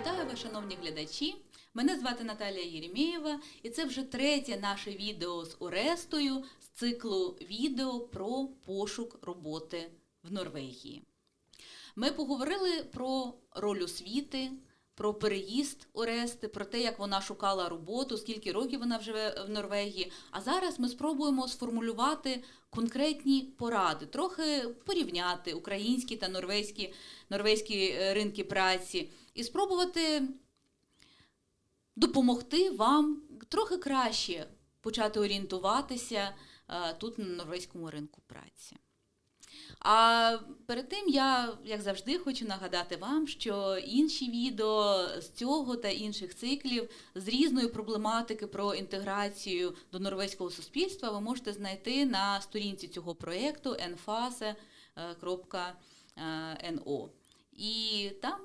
Вітаю вас, шановні глядачі. Мене звати Наталія Єремєєва, і це вже третє наше відео з Орестою з циклу відео про пошук роботи в Норвегії. Ми поговорили про роль освіти, про переїзд Орести, про те, як вона шукала роботу, скільки років вона живе в Норвегії. А зараз ми спробуємо сформулювати конкретні поради, трохи порівняти українські та норвезькі, норвезькі е, ринки праці і спробувати допомогти вам трохи краще почати орієнтуватися е, тут на норвезькому ринку праці. А перед тим я, як завжди, хочу нагадати вам, що інші відео з цього та інших циклів з різної проблематики про інтеграцію до норвезького суспільства ви можете знайти на сторінці цього проєкту enfase.no. І там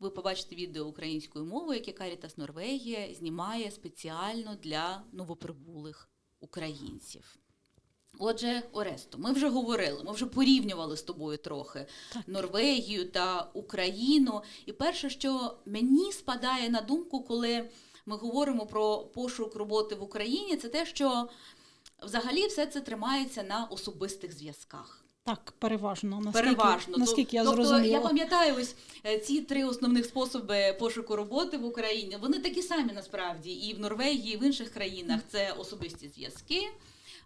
ви побачите відео українською мовою, яке Caritas Норвегія знімає спеціально для новоприбулих українців. Отже, Оресто, ми вже говорили, ми вже порівнювали з тобою трохи Так. Норвегію та Україну. І перше, що мені спадає на думку, коли ми говоримо про пошук роботи в Україні, це те, що взагалі все це тримається на особистих зв'язках. Так, переважно. Наскільки, Переважно. Наскільки я тобто, зрозуміла. я пам'ятаю ось е, ці три основних способи пошуку роботи в Україні. Вони такі самі насправді і в Норвегії, і в інших країнах. Це особисті зв'язки.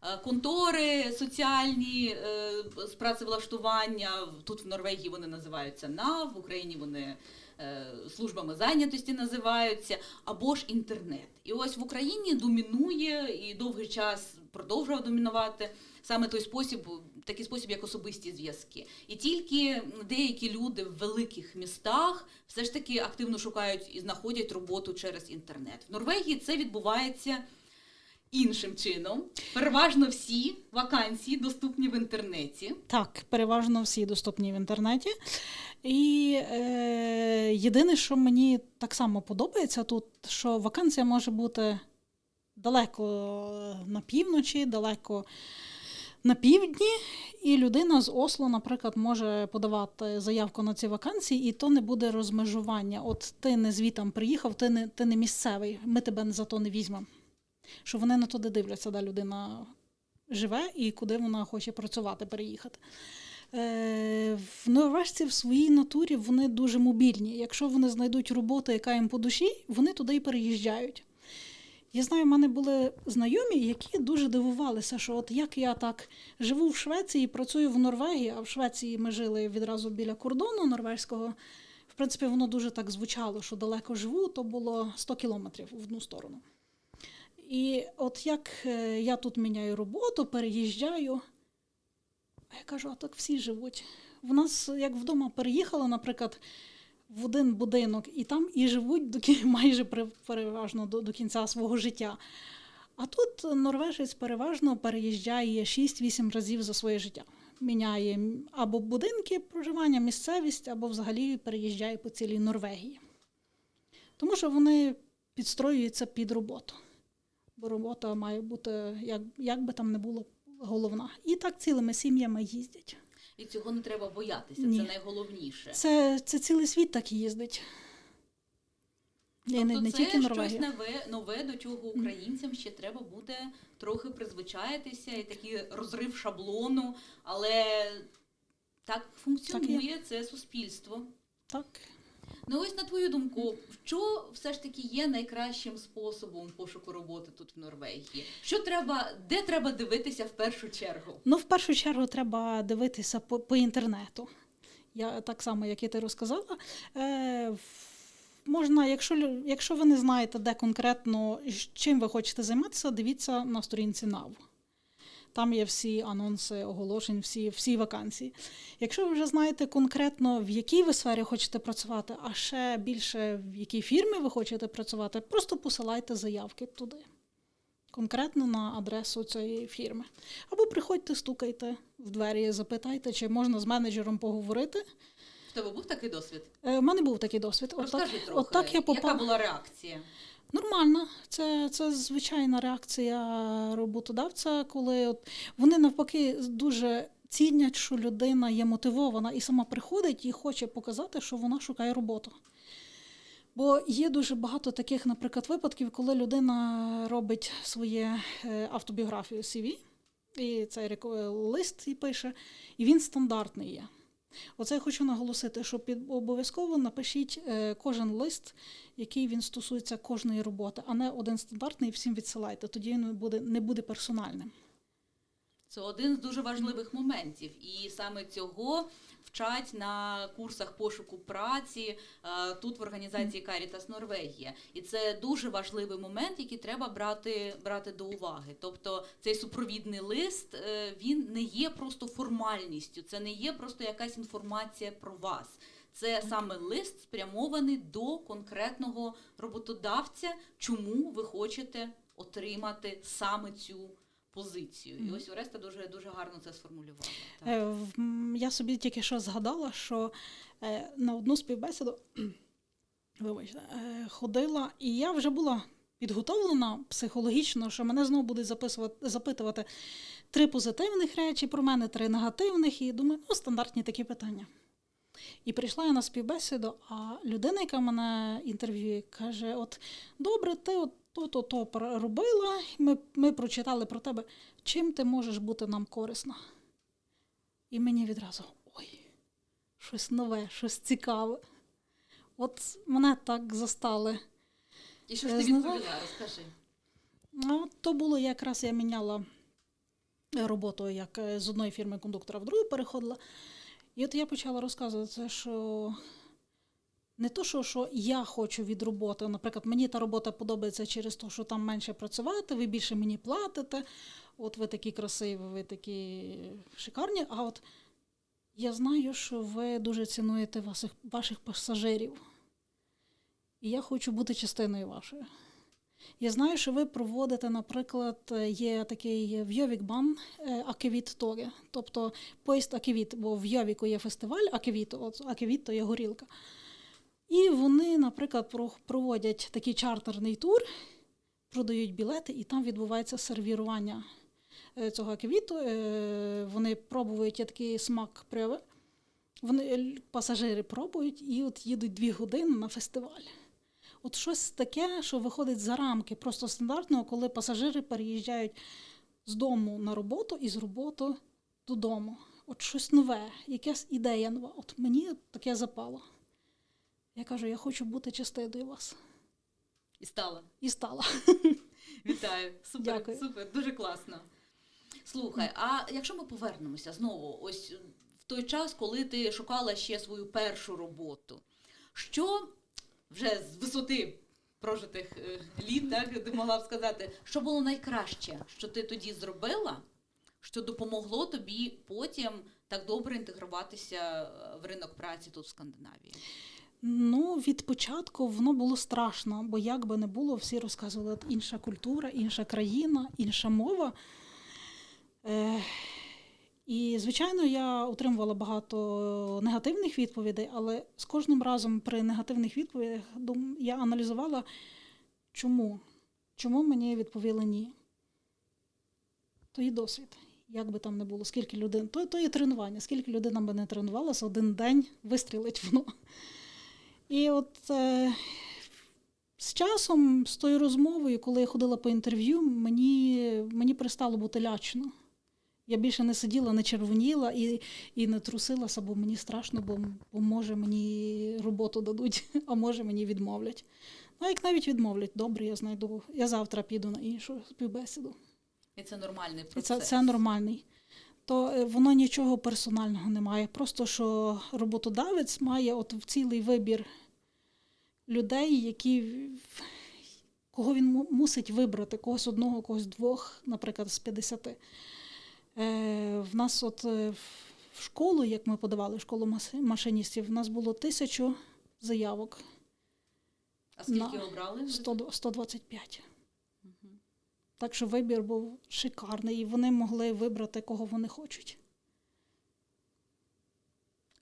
Е, Контори соціальні е, з працевлаштування тут в Норвегії вони називаються НАВ, в Україні вони е, службами зайнятості називаються, або ж інтернет. І ось в Україні домінує і довгий час продовжував домінувати саме той спосіб, такий спосіб, як особисті зв'язки. І тільки деякі люди в великих містах все ж таки активно шукають і знаходять роботу через інтернет. В Норвегії це відбувається іншим чином. Переважно всі вакансії доступні в інтернеті. Так, переважно всі доступні в інтернеті. І е, єдине, що мені так само подобається тут, що вакансія може бути далеко на півночі, далеко на півдні, і людина з Осло, наприклад, може подавати заявку на ці вакансії, і то не буде розмежування. От ти не звітом приїхав, ти не, ти не місцевий, ми тебе за то не візьмемо. Що вони на туди дивляться, де людина живе і куди вона хоче працювати, переїхати. Е, в норвежці в своїй натурі вони дуже мобільні. Якщо вони знайдуть роботу, яка їм по душі, вони туди і переїжджають. Я знаю, в мене були знайомі, які дуже дивувалися, що от як я так живу в Швеції, працюю в Норвегії, а в Швеції ми жили відразу біля кордону норвезького. В принципі, воно дуже так звучало, що далеко живу, то було 100 кілометрів в одну сторону. І от як е, я тут міняю роботу, переїжджаю, а я кажу, а так всі живуть. В нас, як вдома переїхали, наприклад, в один будинок, і там і живуть до майже переважно до, до кінця свого життя. А тут норвежець переважно переїжджає 6-8 разів за своє життя. Міняє або будинки проживання, місцевість, або взагалі переїжджає по цілій Норвегії. Тому що вони підстроюються під роботу. Бо робота має бути, як, як би там не було, головна. І так цілими сім'ями їздять. І цього не треба боятися, Ні. це найголовніше. Це, це цілий світ так їздить. І не, Тобто не це тільки щось нове, нове, до чого українцям ще треба буде трохи призвичаїтися, і такий розрив шаблону, але так функціонує це суспільство. Так. Ну ось на твою думку, що все ж таки є найкращим способом пошуку роботи тут в Норвегії? Що треба, де треба дивитися в першу чергу? Ну, в першу чергу, треба дивитися по, по інтернету. Я так само, як і ти розказала. Е, можна, якщо, якщо ви не знаєте, де конкретно чим ви хочете займатися, дивіться на сторінці НАВ. Там є всі анонси, оголошень, всі, всі вакансії. Якщо ви вже знаєте конкретно, в якій ви сфері хочете працювати, а ще більше в якій фірмі ви хочете працювати, просто посилайте заявки туди. Конкретно на адресу цієї фірми. Або приходьте, стукайте в двері, запитайте, чи можна з менеджером поговорити. В тебе був такий досвід? Е, У мене був такий досвід. Розкажи Отак, трохи, отак я яка попала. була реакція? Нормально, це, це звичайна реакція роботодавця, коли от вони навпаки дуже цінять, що людина є мотивована і сама приходить і хоче показати, що вона шукає роботу. Бо є дуже багато таких, наприклад, випадків, коли людина робить своє е, автобіографію CV, і цей лист і пише, і він стандартний є. Оце я хочу наголосити, що під обов'язково напишіть е, кожен лист, який він стосується кожної роботи, а не один стандартний і всім відсилайте. Тоді він буде, не буде персональним. Це один з дуже важливих моментів, і саме цього вчать на курсах пошуку праці е, тут в організації Caritas Норвегія. І це дуже важливий момент, який треба брати, брати до уваги. Тобто цей супровідний лист е, він не є просто формальністю, це не є просто якась інформація про вас. Це саме лист спрямований до конкретного роботодавця, чому ви хочете отримати саме цю позицію. І ось Ореста дуже дуже гарно це сформулювала. Так. Е, Я собі тільки що згадала, що е, на одну співбесіду вибачте, е, ходила, і я вже була підготовлена психологічно, що мене знову будуть записувати, запитувати три позитивних речі про мене, три негативних, і думаю, ну, стандартні такі питання. І прийшла я на співбесіду, а людина, яка мене інтерв'ює, каже: От добре, ти от то-то то робила, ми, ми прочитали про тебе. Чим ти можеш бути нам корисна? І мені відразу ой, щось нове, щось цікаве. От мене так застали. І що ж я ти відповіла? Розкажи. Ну, то було якраз я міняла роботу як е, з одної фірми кондуктора в другу переходила. І от я почала розказувати, що не то, що, що я хочу від роботи. Наприклад, мені та робота подобається через те, що там менше працювати, ви більше мені платите, от ви такі красиві, ви такі шикарні. А от я знаю, що ви дуже цінуєте ваших, ваших пасажирів. І я хочу бути частиною вашої. Я знаю, що ви проводите, наприклад, є такий в Йовікбан е, Акевіт Тоги, тобто поїзд Акевіт, бо в Йовіку є фестиваль Акевіт, от Акевіт то є горілка. І вони, наприклад, проводять такий чартерний тур, продають білети, і там відбувається сервірування е, цього акевіту. Е, Вони пробують такий смак приви. Вони пасажири пробують і от їдуть дві години на фестиваль. От щось таке, що виходить за рамки просто стандартного, коли пасажири переїжджають з дому на роботу і з роботи додому. От щось нове, якась ідея нова. От мені таке запало. Я кажу, я хочу бути частиною вас. І стала. І стала. Вітаю. Супер, Дякую. супер, дуже класно. Слухай, а якщо ми повернемося знову, ось в той час, коли ти шукала ще свою першу роботу, що вже з висоти прожитих е, літ, так ти могла б сказати, що було найкраще, що ти тоді зробила, що допомогло тобі потім так добре інтегруватися е, в ринок праці тут в Скандинавії? Ну, від початку воно було страшно, бо як би не було, всі розказували «От інша культура, інша країна, інша мова. Е, і, звичайно, я отримувала багато негативних відповідей, але з кожним разом при негативних відповідях я аналізувала, чому. Чому мені відповіли ні. То і досвід. Як би там не було, скільки людей, то, то і тренування, скільки людина би не тренувалася, один день вистрілить воно. І от е, з часом, з тою розмовою, коли я ходила по інтерв'ю, мені, мені перестало бути лячно. Я більше не сиділа, не червоніла і, і не трусилася, бо мені страшно, бо, бо може мені роботу дадуть, а може мені відмовлять. Ну, як навіть відмовлять, добре, я знайду. Я завтра піду на іншу співбесіду. І це нормальний І процес. це, це нормальний. То е, воно нічого персонального немає. Просто що роботодавець має от цілий вибір людей, які кого він мусить вибрати, когось одного, когось двох, наприклад, з 50. Е, в нас от е, в школу, як ми подавали в школу машиністів, в нас було тисячу заявок, А скільки на обрали? 100, 125. Так що вибір був шикарний, і вони могли вибрати, кого вони хочуть.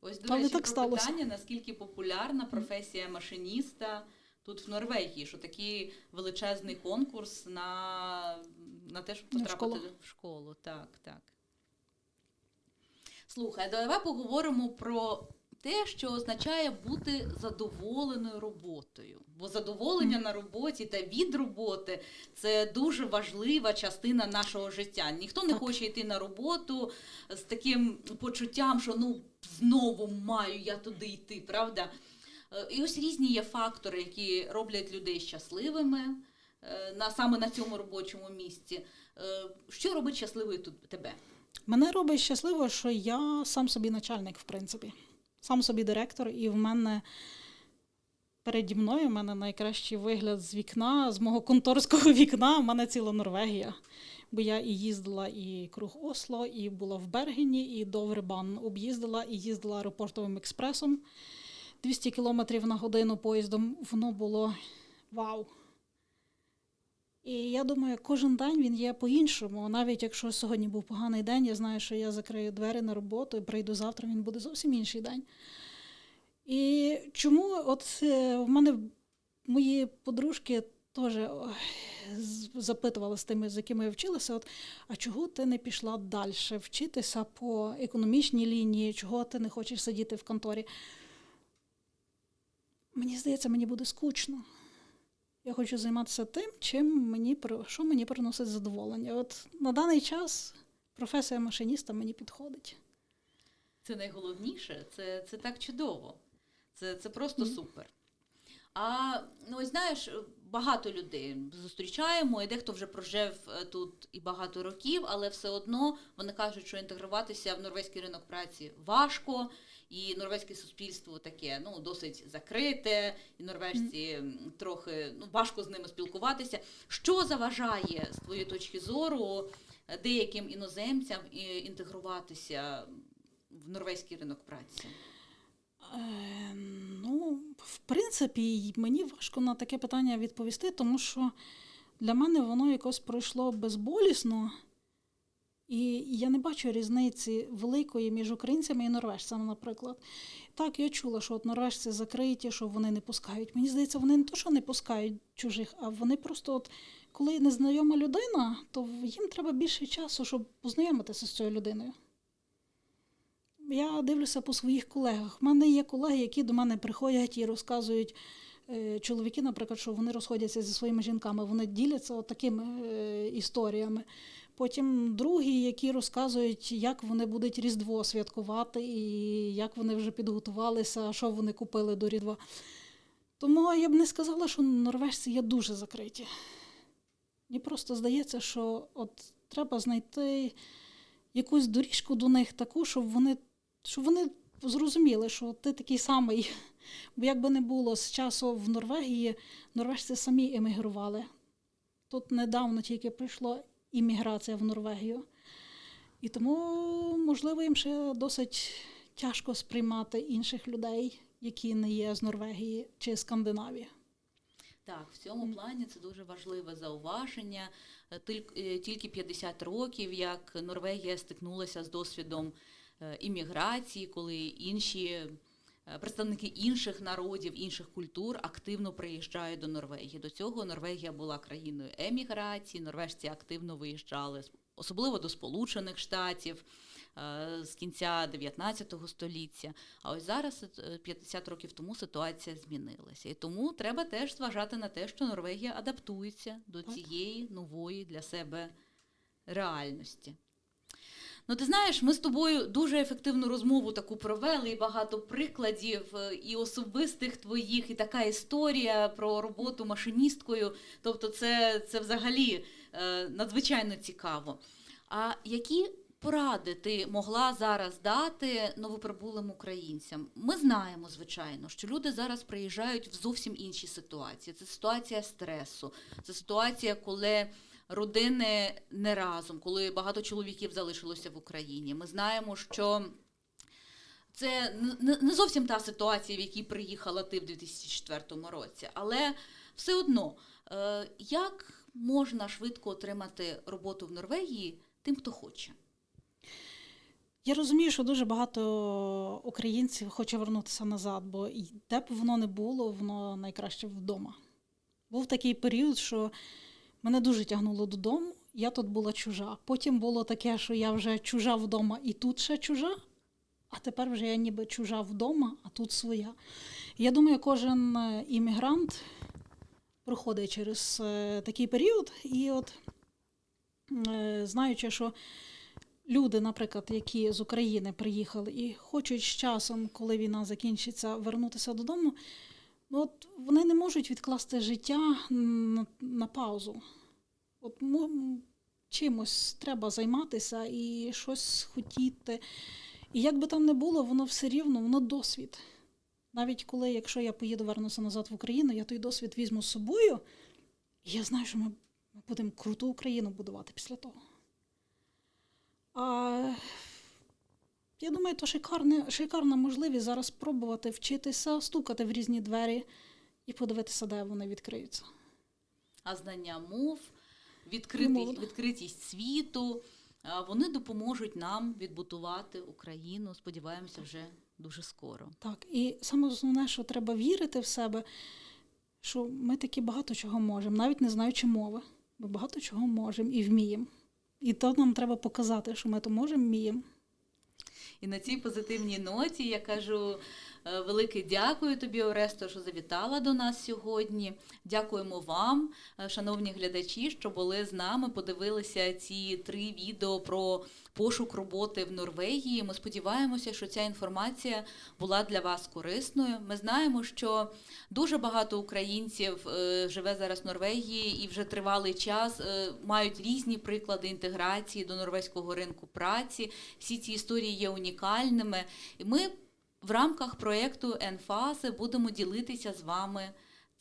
Ось до речі, так про сталося. питання, наскільки популярна професія машиніста тут в Норвегії, що такий величезний конкурс на, на те, щоб Ну, в потрапити школу. в школу. Так, так. Слухай, давай поговоримо про те, що означає бути задоволеною роботою. Бо задоволення на роботі та від роботи це дуже важлива частина нашого життя. Ніхто не Так. хоче йти на роботу з таким почуттям, що ну знову маю я туди йти, правда? Е, І ось різні є фактори, які роблять людей щасливими е, на саме на цьому робочому місці. Е, Що робить щасливою тут тебе? Мене робить щасливо, що я сам собі начальник, в принципі. Сам собі директор, і в мене переді мною в мене найкращий вигляд з вікна, з мого конторського вікна. в мене ціла Норвегія. Бо я і їздила і круг Осло, і була в Бергені, і Довребан об'їздила, і їздила аеропортовим експресом. 200 кілометрів на годину поїздом. Воно було вау. І я думаю, кожен день він є по-іншому. Навіть якщо сьогодні був поганий день, я знаю, що я закрию двері на роботу і прийду завтра, він буде зовсім інший день. І чому от е, в мене мої подружки теж запитували з тими, з якими я вчилася, от, а чого ти не пішла далі вчитися по економічній лінії, чого ти не хочеш сидіти в конторі? Мені здається, мені буде скучно. Я хочу займатися тим, чим мені що мені приносить задоволення. От на даний час професія машиніста мені підходить. Це найголовніше, це, це так чудово. Це, це просто Мгм. супер. А ну, ось знаєш, багато людей зустрічаємо, і дехто вже прожив е, тут і багато років, але все одно вони кажуть, що інтегруватися в норвезький ринок праці важко, і норвезьке суспільство таке ну, досить закрите, і норвежці м, трохи ну, важко з ними спілкуватися. Що заважає, з твоєї точки зору, е, деяким іноземцям е, інтегруватися в норвезький ринок праці? Е, в принципі, мені важко на таке питання відповісти, тому що для мене воно якось пройшло безболісно. І я не бачу різниці великої між українцями і норвежцями, наприклад. Так, я чула, що от норвежці закриті, що вони не пускають. Мені здається, вони не то, що не пускають чужих, а вони просто, от, коли незнайома людина, то їм треба більше часу, щоб познайомитися з цією людиною. Я дивлюся по своїх колегах. У мене є колеги, які до мене приходять і розказують. е, Чоловіки, наприклад, що вони розходяться зі своїми жінками, вони діляться такими е, історіями. Потім другі, які розказують, як вони будуть Різдво святкувати, і як вони вже підготувалися, що вони купили до Різдва. Тому я б не сказала, що норвежці є дуже закриті. Мені просто здається, що от треба знайти якусь доріжку до них таку, щоб вони, щоб вони зрозуміли, що ти такий самий. Бо як би не було з часу в Норвегії, норвежці самі емігрували. Тут недавно тільки прийшла імміграція в Норвегію. І тому, можливо, їм ще досить тяжко сприймати інших людей, які не є з Норвегії чи Скандинавії. Так, в цьому плані це дуже важливе зауваження. Е, е, Тільки 50 років, як Норвегія стикнулася з досвідом е, імміграції, коли інші е, представники інших народів, інших культур активно приїжджають до Норвегії. До цього Норвегія була країною еміграції, норвежці активно виїжджали, особливо до Сполучених Штатів. е, З кінця 19 століття. А ось зараз, е, 50 років тому, ситуація змінилася. І тому треба теж зважати на те, що Норвегія адаптується до цієї нової для себе реальності. Ну, ти знаєш, ми з тобою дуже ефективну розмову таку провели, і багато прикладів е, і особистих твоїх, і така історія про роботу машиністкою. Тобто, це, це взагалі е, надзвичайно цікаво. А які поради ти могла зараз дати новоприбулим українцям? Ми знаємо, звичайно, що люди зараз приїжджають в зовсім інші ситуації. Це ситуація стресу, це ситуація, коли родини не разом, коли багато чоловіків залишилося в Україні. Ми знаємо, що це не- зовсім та ситуація, в якій приїхала ти в 2004 році, але все одно, е, як можна швидко отримати роботу в Норвегії тим, хто хоче? Я розумію, що дуже багато українців хоче вернутися назад, бо де б воно не було, воно найкраще вдома. Був такий період, що мене дуже тягнуло додому, я тут була чужа. Потім було таке, що я вже чужа вдома і тут ще чужа. а тепер вже я ніби чужа вдома, а тут своя. Я думаю, кожен е, іммігрант проходить через е, такий період, і от е, знаючи, що люди, наприклад, які з України приїхали і хочуть з часом, коли війна закінчиться, вернутися додому, ну от вони не можуть відкласти життя на, на паузу. От мо- чимось треба займатися і щось хотіти. І як би там не було, воно все рівно, воно досвід. Навіть коли, якщо я поїду вернуся назад в Україну, я той досвід візьму з собою, і я знаю, що ми будемо круту Україну будувати після того. А я думаю, то шикарне, шикарна можливість зараз спробувати вчитися, стукати в різні двері і подивитися, де вони відкриються. А знання мов, відкритість, Мов. відкритість світу, а, вони допоможуть нам відбудувати Україну. Сподіваємося, вже дуже скоро. Так, і саме основне, що треба вірити в себе, що ми таки багато чого можемо, навіть не знаючи мови. Ми багато чого можемо і вміємо. І то нам треба показати, що ми то можемо, вміємо. І на цій позитивній ноті я кажу е, велике дякую тобі, Оресто, що завітала до нас сьогодні. Дякуємо вам, е, шановні глядачі, що були з нами, подивилися ці три відео про пошук роботи в Норвегії. Ми сподіваємося, що ця інформація була для вас корисною. Ми знаємо, що дуже багато українців е, живе зараз в Норвегії і вже тривалий час е, мають різні приклади інтеграції до норвезького ринку праці. Всі ці історії є унікальними. І ми в рамках проєкту «Енфази» будемо ділитися з вами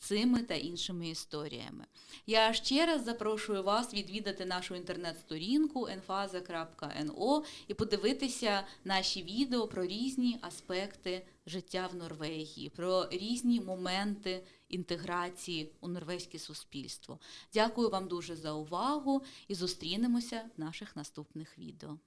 цими та іншими історіями. Я ще раз запрошую вас відвідати нашу інтернет-сторінку enfaza.no і подивитися наші відео про різні аспекти життя в Норвегії, про різні моменти інтеграції у норвезьке суспільство. Дякую вам дуже за увагу і зустрінемося в наших наступних відео.